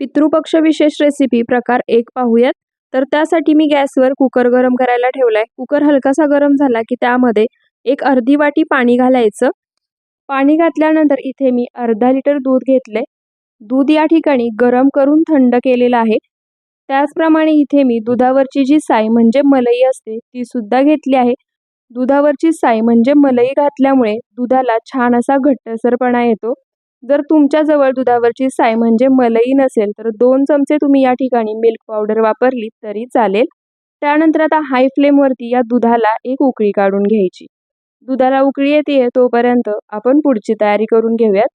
पितृपक्ष विशेष रेसिपी प्रकार एक पाहूयात. तर त्यासाठी मी गॅसवर कुकर गरम करायला ठेवलाय. कुकर हलकासा गरम झाला की त्यामध्ये एक अर्धी वाटी पाणी घालायचं. पाणी घातल्यानंतर इथे मी अर्धा लिटर दूध घेतले दूध या ठिकाणी गरम करून थंड केलेलं आहे. त्याचप्रमाणे इथे मी दुधावरची जी साय म्हणजे मलई असते ती सुद्धा घेतली आहे. दुधावरची साय म्हणजे मलई घातल्यामुळे दुधाला छान असा घट्टसरपणा येतो. जर तुमच्याजवळ दुधावरची साय म्हणजे मलई नसेल तर दोन चमचे तुम्ही या ठिकाणी मिल्क पावडर वापरली तरी चालेल. त्यानंतर आता हाय फ्लेमवरती या दुधाला एक उकळी काढून घ्यायची. दुधाला उकळी येते तोपर्यंत आपण पुढची तयारी करून घेऊयात.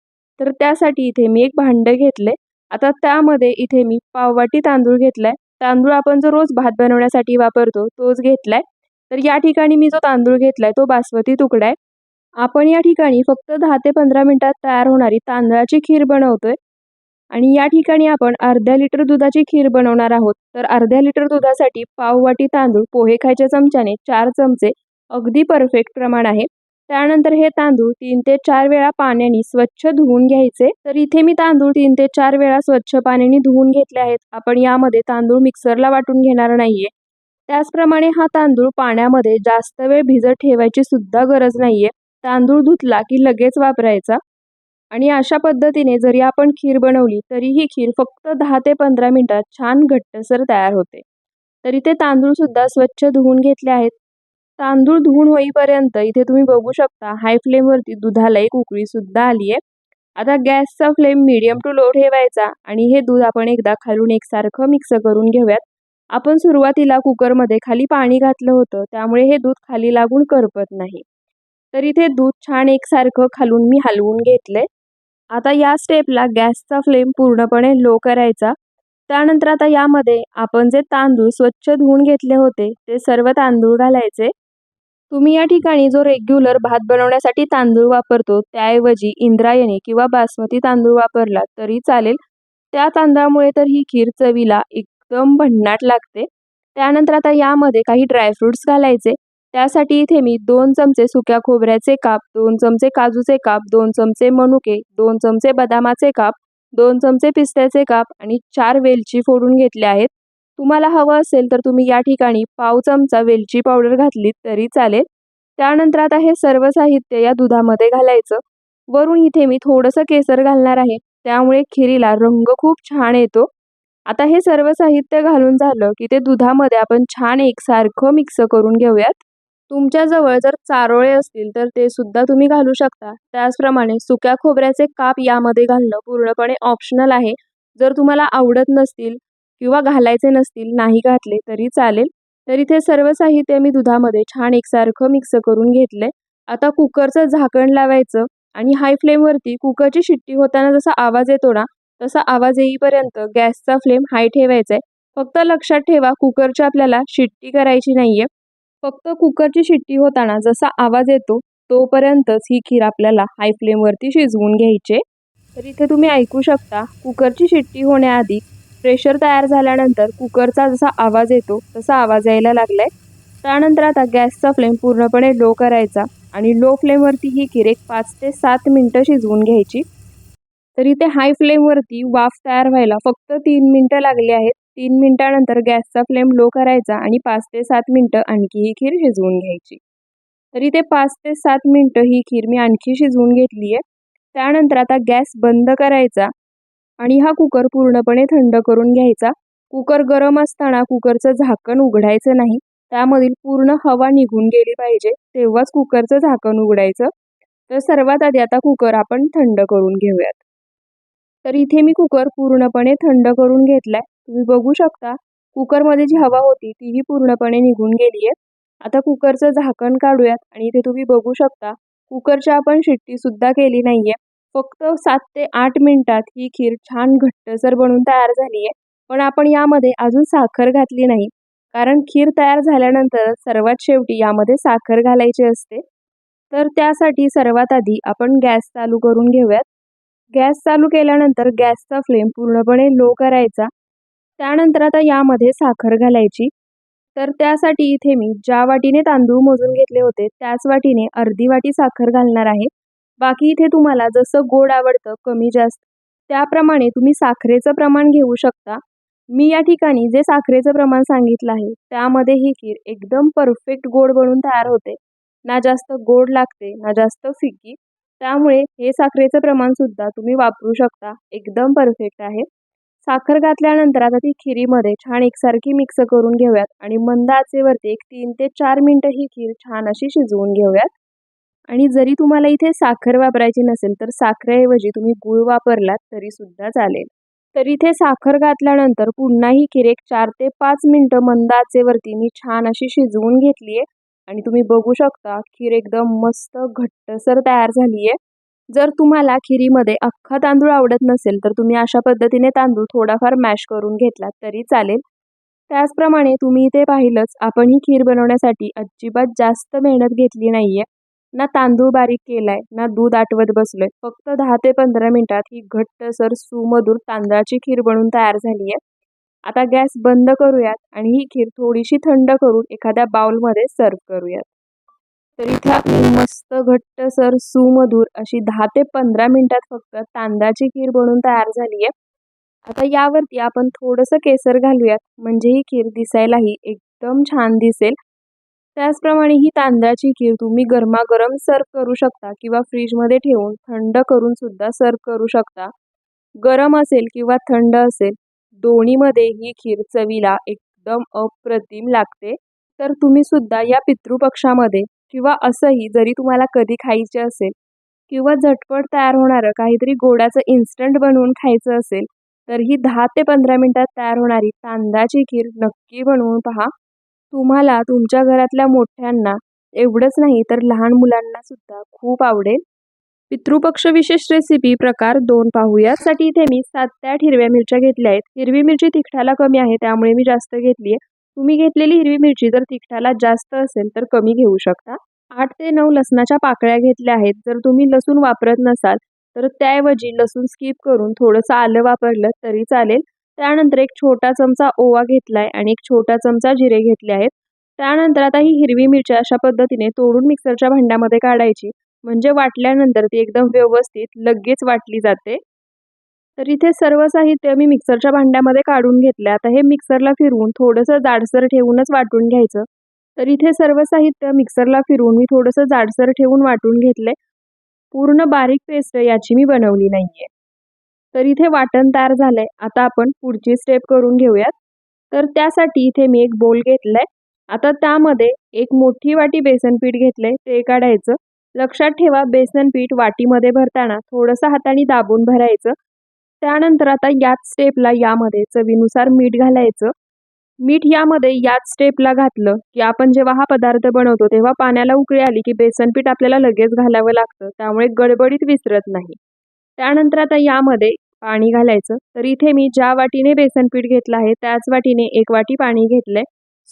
तर त्यासाठी इथे मी एक भांडं घेतले आता त्यामध्ये इथे मी पाववाटी तांदूळ घेतलाय. तांदूळ आपण जो रोज भात बनवण्यासाठी वापरतो तोच घेतलाय. तर या ठिकाणी मी जो तांदूळ घेतलाय तो बासमती तुकडा आहे. आपण या ठिकाणी फक्त दहा ते पंधरा मिनटात तयार होणारी तांदळाची खीर बनवतोय. आणि या ठिकाणी आपण अर्ध्या लिटर दुधाची खीर बनवणार आहोत. तर अर्ध्या लिटर दुधासाठी पाव वाटी तांदूळ पोहे खायच्या चमच्याने चार चमचे अगदी परफेक्ट प्रमाण आहे. त्यानंतर हे तांदूळ तीन ते चार वेळा पाण्याने स्वच्छ धुवून घ्यायचे. तर इथे मी तांदूळ तीन ते चार वेळा स्वच्छ पाण्याने धुवून घेतले आहेत. आपण यामध्ये तांदूळ मिक्सरला वाटून घेणार नाहीये. त्याचप्रमाणे हा तांदूळ पाण्यामध्ये जास्त वेळ भिजत ठेवायची सुद्धा गरज नाहीये. तांदूळ धुतला की लगेच वापरायचा. आणि अशा पद्धतीने जरी आपण खीर बनवली तरी ही खीर फक्त दहा ते पंधरा मिनटात छान घट्टसर तयार होते. तरी ते तांदूळसुद्धा स्वच्छ धुवून घेतले आहेत. तांदूळ धुवून होईपर्यंत इथे तुम्ही बघू शकता हाय फ्लेमवरती दुधाला एक उकळीसुद्धा आली आहे. आता गॅसचा फ्लेम मिडियम टू लो ठेवायचा आणि हे दूध आपण एकदा खालून एकसारखं मिक्स करून घेऊयात. आपण सुरुवातीला कुकरमध्ये खाली पाणी घातलं होतं त्यामुळे हे दूध खाली लागून करपत नाही. तर इथे दूध छान एकसारखं खालून मी हलवून घेतलंय. आता या स्टेपला गॅसचा फ्लेम पूर्णपणे लो करायचा. त्यानंतर आता यामध्ये आपण जे तांदूळ स्वच्छ धुवून घेतले होते ते सर्व तांदूळ घालायचे. तुम्ही या ठिकाणी जो रेग्युलर भात बनवण्यासाठी तांदूळ वापरतो त्याऐवजी इंद्रायणी किंवा बासमती तांदूळ वापरला तरी चालेल. त्या तांदळामुळे तर ही खीर चवीला एकदम भन्नाट लागते. त्यानंतर आता यामध्ये काही ड्रायफ्रुट्स घालायचे. त्यासाठी इथे मी दोन चमचे सुक्या खोबऱ्याचे काप दोन चमचे काजूचे काप दोन चमचे मनुके दोन चमचे बदामाचे काप दोन चमचे पिस्त्याचे काप आणि चार वेलची फोडून घेतले आहेत. तुम्हाला हवं असेल तर तुम्ही या ठिकाणी पाव चमचा वेलची पावडर घातली तरी चालेल. त्यानंतर आता हे सर्व साहित्य या दुधामध्ये घालायचं. वरून इथे मी थोडंसं केसर घालणार आहे. त्यामुळे खिरीला रंग खूप छान येतो. आता हे सर्व साहित्य घालून झालं की ते दुधामध्ये आपण छान एकसारखं मिक्स करून घेऊयात. तुमच्याजवळ जर चारोळे असतील तर ते सुद्धा तुम्ही घालू शकता. त्याचप्रमाणे सुक्या खोबऱ्याचे काप यामध्ये घालणं पूर्णपणे ऑप्शनल आहे. जर तुम्हाला आवडत नसतील किंवा घालायचे नसतील नाही घातले तरी चालेल. तर इथे सर्व साहित्य मी दुधामध्ये छान एकसारखं मिक्स करून घेतले आता कुकरचं झाकण लावायचं आणि हाय फ्लेमवरती कुकरची शिट्टी होताना जसा आवाज येतो ना तसा आवाज येईपर्यंत गॅसचा फ्लेम हाय ठेवायचा आहे फक्त लक्षात ठेवा कुकरची आपल्याला शिट्टी करायची नाहीये. फक्त कुकरची शिट्टी होताना जसा आवाज येतो तोपर्यंतच ही खीर आपल्याला हाय फ्लेमवरती शिजवून घ्यायचे. तर इथे तुम्ही ऐकू शकता कुकरची शिट्टी होण्याआधी प्रेशर तयार झाल्यानंतर कुकरचा जसा आवाज येतो तसा आवाज यायला लागलाय. त्यानंतर आता गॅसचा फ्लेम पूर्णपणे लो करायचा आणि लो फ्लेमवरती ही खीर एक पाच ते सात मिनटं शिजवून घ्यायची. तर इथे हाय फ्लेमवरती वाफ तयार व्हायला फक्त तीन मिनटं लागली आहेत. तीन मिनटानंतर गॅसचा फ्लेम लो करायचा आणि पाच ते सात मिनटं आणखी ही खीर शिजवून घ्यायची. तरी ते पाच ते सात मिनटं ही खीर मी आणखी शिजवून घेतली आहे त्यानंतर आता गॅस बंद करायचा आणि हा कुकर पूर्णपणे थंड करून घ्यायचा. कुकर गरम असताना कुकरचं झाकण उघडायचं नाही. त्यामधील पूर्ण हवा निघून गेली पाहिजे तेव्हाच कुकरचं झाकण उघडायचं. तर सर्वात आधी आता कुकर आपण थंड करून घेऊयात. तर इथे मी कुकर पूर्णपणे थंड करून घेतलाय. तुम्ही बघू शकता कुकरमध्ये जी हवा होती तीही पूर्णपणे निघून गेली आहे. आता कुकरचं झाकण काढूयात आणि इथे तुम्ही बघू शकता कुकरच्या आपण शिट्टीसुद्धा केली नाही आहे फक्त सात ते आठ मिनिटात ही खीर छान घट्टसर बनून तयार झाली आहे. पण आपण यामध्ये अजून साखर घातली नाही. कारण खीर तयार झाल्यानंतर सर्वात शेवटी यामध्ये साखर घालायची असते. तर त्यासाठी सर्वात आधी आपण गॅस चालू करून घेऊयात. गॅस चालू केल्यानंतर गॅसचा फ्लेम पूर्णपणे लो करायचा. त्यानंतर आता यामध्ये साखर घालायची. तर त्यासाठी इथे मी ज्या वाटीने तांदूळ मोजून घेतले होते त्याच वाटीने अर्धी वाटी साखर घालणार आहे. बाकी इथे तुम्हाला जसं गोड आवडतं कमी जास्त त्याप्रमाणे तुम्ही साखरेचं प्रमाण घेऊ शकता. मी या ठिकाणी जे साखरेचं प्रमाण सांगितलं आहे त्यामध्ये ही खीर एकदम परफेक्ट गोड बनून तयार होते. ना जास्त गोड लागते ना जास्त फिकी त्यामुळे हे साखरेचं प्रमाणसुद्धा तुम्ही वापरू शकता. एकदम परफेक्ट आहे. साखर घातल्यानंतर आता ती खिरीमध्ये छान एकसारखी मिक्स करून घेऊयात आणि मंद आचेवरती एक तीन ते चार मिनटं ही खीर छान अशी शिजवून घेऊयात. आणि जरी तुम्हाला इथे साखर वापरायची नसेल तर साखरेऐवजी तुम्ही गूळ वापरलात तरीसुद्धा चालेल. तर इथे साखर घातल्यानंतर पुन्हा ही खीर एक चार ते पाच मिनटं मंद आचेवरती मी छान अशी शिजवून घेतली आहे आणि तुम्ही बघू शकता खीर एकदम मस्त घट्टसर तयार झाली आहे जर तुम्हाला खिरीमध्ये अख्खा तांदूळ आवडत नसेल तर तुम्ही अशा पद्धतीने तांदूळ थोडाफार मॅश करून घेतलात तरी चालेल. त्याचप्रमाणे तुम्ही इथे पाहिलंच आपण ही खीर बनवण्यासाठी अजिबात जास्त मेहनत घेतली नाही आहे ना तांदूळ बारीक केलाय ना दूध आटवत बसलोय. फक्त दहा ते पंधरा मिनिटात ही घट्टसर सुमधूर तांदळाची खीर बनवून तयार झाली आहे आता गॅस बंद करूयात आणि ही खीर थोडीशी थंड करून एखाद्या बाउलमध्ये सर्व करूयात. तर इथे आपली मस्त घट्टसर सुमधूर अशी दहा ते पंधरा मिनिटात फक्त तांदळाची खीर बनवून तयार झाली आहे आता यावरती आपण थोडंसं केसर घालूयात म्हणजे ही खीर दिसायलाही एकदम छान दिसेल. त्याचप्रमाणे ही तांदळाची खीर तुम्ही गरमागरम सर्व करू शकता किंवा फ्रीजमध्ये ठेवून थंड करून सुद्धा सर्व करू शकता. गरम असेल किंवा थंड असेल दोन्हीमध्ये ही खीर चवीला एकदम अप्रतिम लागते. तर तुम्ही सुद्धा या पितृपक्षामध्ये किंवा असंही जरी तुम्हाला कधी खायचे असेल किंवा झटपट तयार होणारं काहीतरी गोडाचं इन्स्टंट बनवून खायचं असेल तर ही दहा ते पंधरा मिनटात तयार होणारी तांदळाची खीर नक्की बनवून पहा. तुम्हाला तुमच्या घरातल्या मोठ्यांना एवढंच नाही तर लहान मुलांना सुद्धा खूप आवडेल. पितृपक्ष विशेष रेसिपी प्रकार दोन पाहू यासाठी इथे मी सात ते आठ हिरव्या मिरच्या घेतल्या आहेत. हिरवी मिरची तिखटाला कमी आहे त्यामुळे मी जास्त घेतली आहे तुम्ही घेतलेली हिरवी मिरची जर तिखटाला जास्त असेल तर कमी घेऊ शकता. आठ ते नऊ लसणाच्या पाकळ्या घेतल्या आहेत. जर तुम्ही लसूण वापरत नसाल तर त्याऐवजी लसूण स्किप करून थोडंसं आलं वापरलं तरी चालेल. त्यानंतर एक छोटा चमचा ओवा घेतला आहे आणि एक छोटा चमचा जिरे घेतले आहेत. त्यानंतर आता ही हिरवी मिरची अशा पद्धतीने तोडून मिक्सरच्या भांड्यामध्ये काढायची. म्हणजे वाटल्यानंतर ती एकदम व्यवस्थित लगेच वाटली जाते. तर इथे सर्व साहित्य मी मिक्सरच्या भांड्यामध्ये काढून घेतलं आता हे मिक्सरला फिरवून थोडंसं जाडसर ठेवूनच वाटून घ्यायचं. तर इथे सर्व साहित्य मिक्सरला फिरवून मी थोडंसं जाडसर ठेवून वाटून घेतले पूर्ण बारीक पेस्ट याची मी बनवली नाहीये. तर इथे वाटण तयार झालंय. आता आपण पुढची स्टेप करून घेऊयात. तर त्यासाठी इथे मी एक बोल घेतलाय. आता त्यामध्ये एक मोठी वाटी बेसन पीठ आहे ते काढायचं. लक्षात ठेवा बेसन पीठ वाटीमध्ये भरताना थोडंसं हाताने दाबून भरायचं. त्यानंतर आता याच स्टेपला यामध्ये चवीनुसार मीठ घालायचं. मीठ यामध्ये याच स्टेपला घातलं की आपण जेव्हा हा पदार्थ बनवतो तेव्हा पाण्याला उकळी आली की बेसन पीठ आपल्याला लगेच घालावं लागतं. त्यामुळे गडबडीत विसरत नाही. त्यानंतर आता यामध्ये पाणी घालायचं. तर इथे मी ज्या वाटीने बेसन पीठ घेतलं आहे त्याच वाटीने एक वाटी पाणी घेतलंय.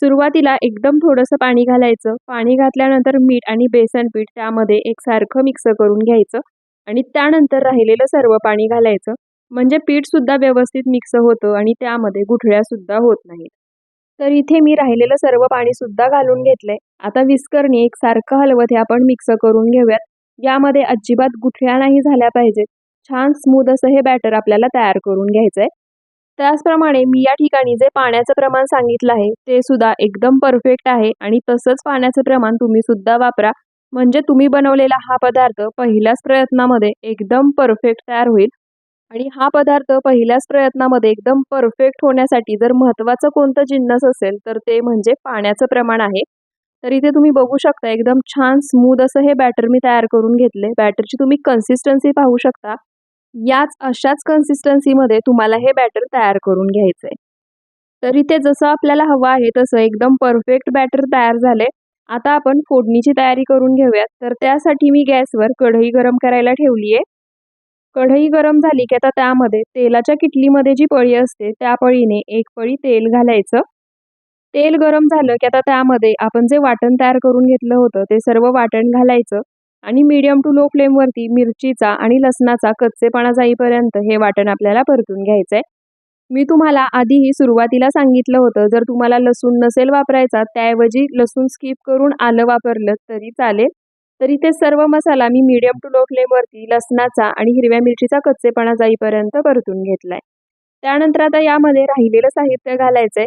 सुरुवातीला एकदम थोडंसं पाणी घालायचं. पाणी घातल्यानंतर मीठ आणि बेसन पीठ त्यामध्ये एकसारखं मिक्स करून घ्यायचं आणि त्यानंतर राहिलेलं सर्व पाणी घालायचं. म्हणजे पीठसुद्धा व्यवस्थित मिक्स होतं आणि त्यामध्ये गुठळ्यासुद्धा होत नाहीत. तर इथे मी राहिलेलं सर्व पाणीसुद्धा घालून घेतलं आहे आता विस्करणी एकसारखं हलवत हे आपण मिक्स करून घेऊयात. यामध्ये अजिबात गुठळ्या नाही झाल्या पाहिजेत. छान स्मूथ असं हे बॅटर आपल्याला तयार करून घ्यायचं आहे त्याचप्रमाणे मी या ठिकाणी जे पाण्याचं प्रमाण सांगितलं आहे ते सुद्धा एकदम परफेक्ट आहे आणि तसंच पाण्याचं प्रमाण तुम्ही सुद्धा वापरा. म्हणजे तुम्ही बनवलेला हा पदार्थ पहिल्याच प्रयत्नामध्ये एकदम परफेक्ट तयार होईल. आणि हा पदार्थ पहिल्याच प्रयत्नामध्ये एकदम परफेक्ट होण्यासाठी जर महत्त्वाचं कोणतं जिन्नस असेल तर ते म्हणजे पाण्याचं प्रमाण आहे. तर इथे तुम्ही बघू शकता एकदम छान स्मूद असं हे बॅटर मी तयार करून घेतले. बॅटरची तुम्ही कन्सिस्टन्सी पाहू शकता. याच अशाच कन्सिस्टन्सीमध्ये तुम्हाला हे बॅटर तयार करून घ्यायचं आहे तर इथे जसं आपल्याला हवं आहे तसं एकदम परफेक्ट बॅटर तयार झाले. आता आपण फोडणीची तयारी करून घेऊयात. तर त्यासाठी मी गॅसवर कढई गरम करायला ठेवली आहे कढई गरम झाली की आता त्यामध्ये तेलाच्या किटलीमध्ये जी पळी असते त्या पळीने एक पळी तेल घालायचं. तेल गरम झालं की आता त्यामध्ये आपण जे वाटण तयार करून घेतलं होतं ते सर्व वाटण घालायचं आणि मीडियम टू लो फ्लेमवरती मिरचीचा आणि लसणाचा कच्चेपणा जाईपर्यंत हे वाटण आपल्याला परतून घ्यायचं आहे मी तुम्हाला आधीही सुरुवातीला सांगितलं होतं जर तुम्हाला लसूण नसेल वापरायचा त्याऐवजी लसूण स्किप करून आलं वापरलं तरी चालेल. तर इथे सर्व मसाला मी मीडियम टू लो फ्लेमवरती लसणाचा आणि हिरव्या मिरचीचा कच्चेपणा जाईपर्यंत परतून घेतलाय. त्यानंतर आता यामध्ये राहिलेलं साहित्य घालायचंय.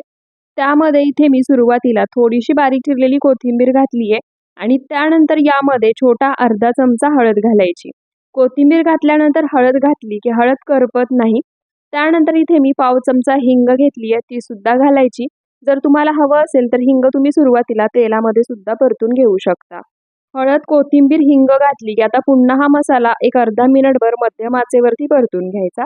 त्यामध्ये इथे मी सुरुवातीला थोडीशी बारीक चिरलेली कोथिंबीर घातली आहे आणि त्यानंतर यामध्ये छोटा अर्धा चमचा हळद घालायची. कोथिंबीर घातल्यानंतर हळद घातली की हळद करपत नाही. त्यानंतर इथे मी पाव चमचा हिंग घेतली आहे ती सुद्धा घालायची. जर तुम्हाला हवं असेल तर हिंग तुम्ही सुरुवातीला तेलामध्ये सुद्धा परतून घेऊ शकता. हळद कोथिंबीर हिंग घातली की आता पुन्हा हा मसाला एक अर्धा मिनिटभर मध्यम आचेवरती परतून घ्यायचा.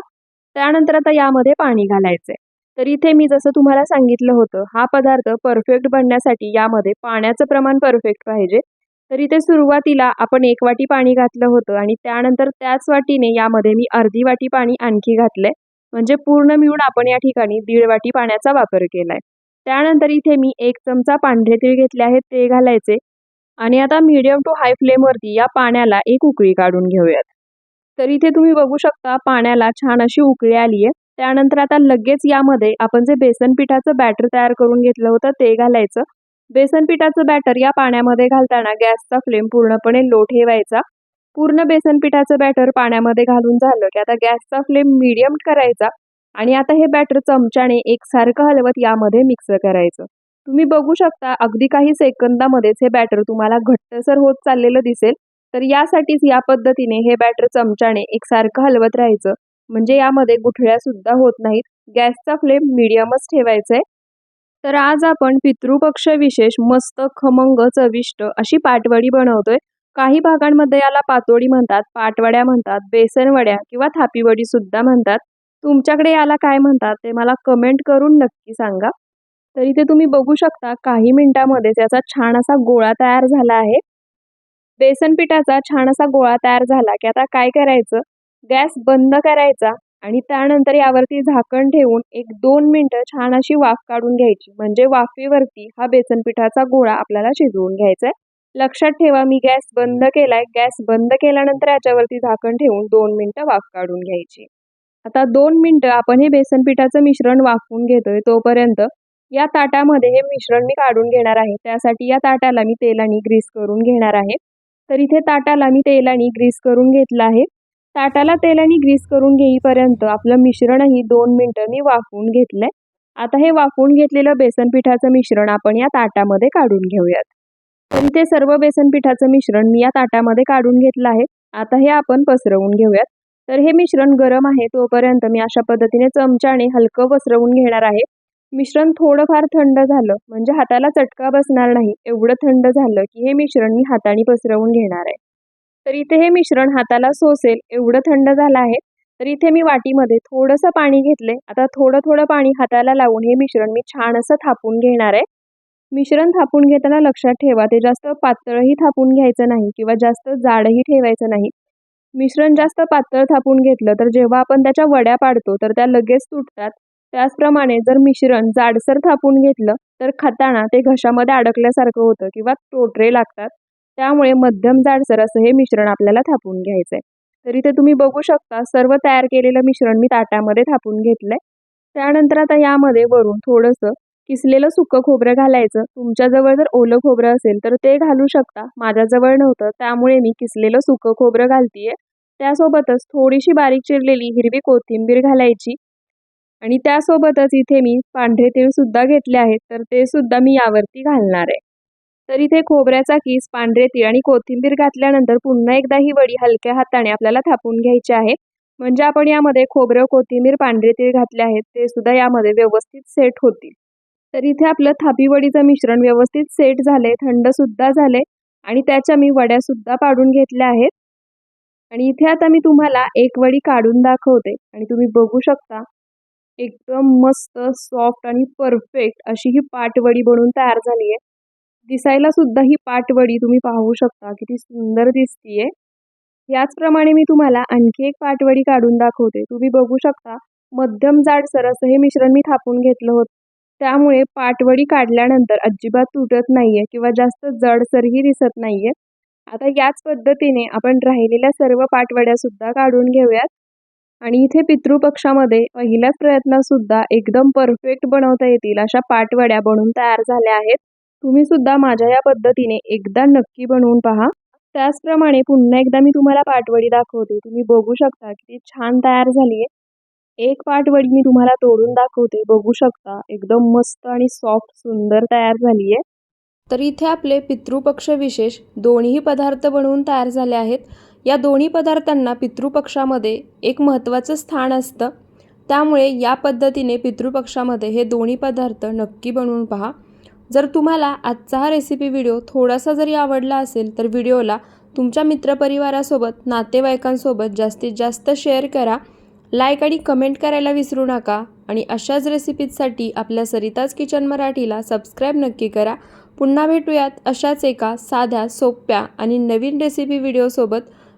त्यानंतर आता यामध्ये पाणी घालायचं तर इथे मी जसं तुम्हाला सांगितलं होतं हा पदार्थ परफेक्ट बनण्यासाठी यामध्ये पाण्याचं प्रमाण परफेक्ट पाहिजे. तर इथे सुरुवातीला आपण एक वाटी पाणी घातलं होतं आणि त्यानंतर त्याच वाटीने यामध्ये मी अर्धी वाटी पाणी आणखी घातलंय. म्हणजे पूर्ण मिळून आपण या ठिकाणी दीड वाटी पाण्याचा वापर केलाय. त्यानंतर इथे मी एक चमचा पांढरे तीळ घेतले आहेत ते घालायचे. आणि आता मीडियम टू हाय फ्लेमवरती या पाण्याला एक उकळी काढून घेऊयात. तर इथे तुम्ही बघू शकता पाण्याला छान अशी उकळी आली आहे. त्यानंतर आता लगेच यामध्ये आपण जे बेसन पिठाचं बॅटर तयार करून घेतलं होतं ते घालायचं. बेसन पिठाचं बॅटर या पाण्यामध्ये घालताना गॅसचा फ्लेम पूर्णपणे लो ठेवायचा. पूर्ण बेसन पिठाचं बॅटर पाण्यामध्ये घालून झालं की आता गॅसचा फ्लेम मीडियम करायचा. आणि आता हे बॅटर चमच्याने एकसारखं हलवत यामध्ये मिक्स करायचं. तुम्ही बघू शकता अगदी काही सेकंदामध्येच हे बॅटर तुम्हाला घट्टसर होत चाललेलं दिसेल. तर यासाठीच या पद्धतीने हे बॅटर चमच्याने एकसारखं हलवत राहायचं. म्हणजे यामध्ये गुठळ्या सुद्धा होत नाहीत. गॅसचा फ्लेम मिडियमच ठेवायचा आहे तर आज आपण पितृपक्ष विशेष मस्त खमंग चविष्ट अशी पाटवडी बनवतोय. काही भागांमध्ये याला पातोडी म्हणतात पाटवड्या म्हणतात बेसनवड्या किंवा थापीवडी सुद्धा म्हणतात. तुमच्याकडे याला काय म्हणतात ते मला कमेंट करून नक्की सांगा. तर इथे तुम्ही बघू शकता काही मिनिटामध्ये त्याचा छान असा गोळा तयार झाला आहे. बेसन पिठाचा छान असा गोळा तयार झाला की आता काय करायचं? गॅस बंद करायचा आणि त्यानंतर यावरती झाकण ठेवून एक दोन मिनटं छान अशी वाफ काढून घ्यायची. म्हणजे वाफेवरती हा बेसन पिठाचा गोळा आपल्याला शिजवून घ्यायचा आहे लक्षात ठेवा मी गॅस बंद केलाय. गॅस बंद केल्यानंतर याच्यावरती झाकण ठेवून दोन मिनटं वाफ काढून घ्यायची. आता दोन मिनटं आपण हे बेसन पिठाचं मिश्रण वाफवून घेतोय तोपर्यंत या ताटामध्ये हे मिश्रण मी काढून घेणार आहे. त्यासाठी या ताटाला मी तेलाने ग्रीस करून घेणार आहे. तर इथे ताटाला मी तेलाने ग्रीस करून घेतलं आहे. ताटाला तेलाने ग्रीस करून घेईपर्यंत आपलं मिश्रणही दोन मिनटं मी वाफवून घेतलंय. आता हे वाफवून घेतलेलं बेसन पिठाचं मिश्रण आपण या ताटामध्ये काढून घेऊयात. तर इथे सर्व बेसन पिठाचं मिश्रण मी या ताटामध्ये काढून घेतलं आहे. आता हे आपण पसरवून घेऊयात. तर हे मिश्रण गरम आहे तोपर्यंत मी अशा पद्धतीने चमच्याने हलकं पसरवून घेणार आहे. मिश्रण थोडंफार थंड झालं म्हणजे हाताला चटका बसणार नाही एवढं थंड झालं की हे मिश्रण मी हाताने पसरवून घेणार आहे. तर इथे हे मिश्रण हाताला सोसेल एवढं थंड झालं आहे तर इथे मी वाटीमध्ये थोडंसं पाणी घेतले. आता थोडं थोडं पाणी हाताला लावून हे मिश्रण मी छान असं थापून घेणार आहे. मिश्रण थापून घेताना लक्षात ठेवा ते जास्त पातळही थापून घ्यायचं नाही किंवा जास्त जाडही ठेवायचं नाही. मिश्रण जास्त पातळ थापून घेतलं तर जेव्हा आपण त्याच्या वड्या पाडतो तर त्या लगेच तुटतात. त्याचप्रमाणे जर मिश्रण जाडसर थापून घेतलं तर खाताना ते घशामध्ये अडकल्यासारखं होतं किंवा टोटरे लागतात. त्यामुळे मध्यम जाडसर असं हे मिश्रण आपल्याला थापून घ्यायचं आहे तर इथे तुम्ही बघू शकता सर्व तयार केलेलं मिश्रण मी ताटामध्ये थापून घेतलं आहे त्यानंतर आता यामध्ये वरून थोडंसं किसलेलं सुकं खोबरं घालायचं. तुमच्याजवळ जर ओलं खोबरं असेल तर ते घालू शकता. माझ्याजवळ नव्हतं त्यामुळे मी किसलेलं सुकं खोबरं घालतीये. त्यासोबतच थोडीशी बारीक चिरलेली हिरवी कोथिंबीर घालायची. आणि त्यासोबतच इथे मी पांढरे तीळ सुद्धा घेतले आहेत तर ते सुद्धा मी यावरती घालणार आहे. तर इथे खोबऱ्याचा किस पांढरे तीळ आणि कोथिंबीर घातल्यानंतर पुन्हा एकदा ही वडी हलक्या हाताने आपल्याला थापून घ्यायची आहे. म्हणजे आपण यामध्ये खोबरं कोथिंबीर पांढरे तीळ घातले आहेत ते सुद्धा यामध्ये व्यवस्थित सेट होतील. तर इथे आपलं थापीवडीचं मिश्रण व्यवस्थित सेट झाले थंड सुद्धा झाले आणि त्याच्या मी वड्या सुद्धा पाडून घेतल्या आहेत. आणि इथे आता मी तुम्हाला एक वडी काढून दाखवते आणि तुम्ही बघू शकता एकदम मस्त सॉफ्ट आणि परफेक्ट अशी ही पाटवडी बनवून तयार झाली आहे दिसायला सुद्धा ही पाटवडी तुम्ही पाहू शकता किती सुंदर दिसतीये. याचप्रमाणे मी तुम्हाला आणखी एक पाटवडी काढून दाखवते. तुम्ही बघू शकता मध्यम जाडसर असं हे मिश्रण मी थापून घेतलं होतं. त्यामुळे पाटवडी काढल्यानंतर अजिबात तुटत नाहीये किंवा जास्त जडसरही दिसत नाहीये. आता याच पद्धतीने आपण राहिलेल्या सर्व पाटवड्या सुद्धा काढून घेऊयात. आणि इथे पितृपक्षामध्ये पहिल्याच प्रयत्न सुद्धा एकदम परफेक्ट बनवता येतील अशा पाटवड्या बनवून तयार झाल्या आहेत. तुम्ही सुद्धा माझ्या या पद्धतीने एकदा नक्की बनवून पहा. त्याचप्रमाणे पुन्हा एकदा मी तुम्हाला पाटवडी दाखवते. तुम्ही बघू शकता किती छान तयार झाली आहे. एक पाटवडी मी तुम्हाला तोडून दाखवते. बघू शकता एकदम मस्त आणि सॉफ्ट सुंदर तयार झाली आहे. तर इथे आपले पितृपक्ष विशेष दोन्ही पदार्थ बनवून तयार झाले आहेत. या दोन्ही पदार्थांना पितृपक्षामध्ये एक महत्त्वाचं स्थान असतं. त्यामुळे या पद्धतीने पितृपक्षामध्ये हे दोन्ही पदार्थ नक्की बनवून पहा. जर तुम्हाला आजचा हा रेसिपी व्हिडिओ थोडासा जरी आवडला असेल तर व्हिडिओला तुमच्या मित्रपरिवारासोबत नातेवाईकांसोबत जास्तीत जास्त शेअर करा. लाईक आणि कमेंट करायला विसरू नका. आणि अशाच रेसिपीजसाठी आपल्या सरिताज किचन मराठीला सबस्क्राईब नक्की करा. पुन्हा भेटूयात अशाच एका साध्या सोप्या आणि नवीन रेसिपी व्हिडिओसोबत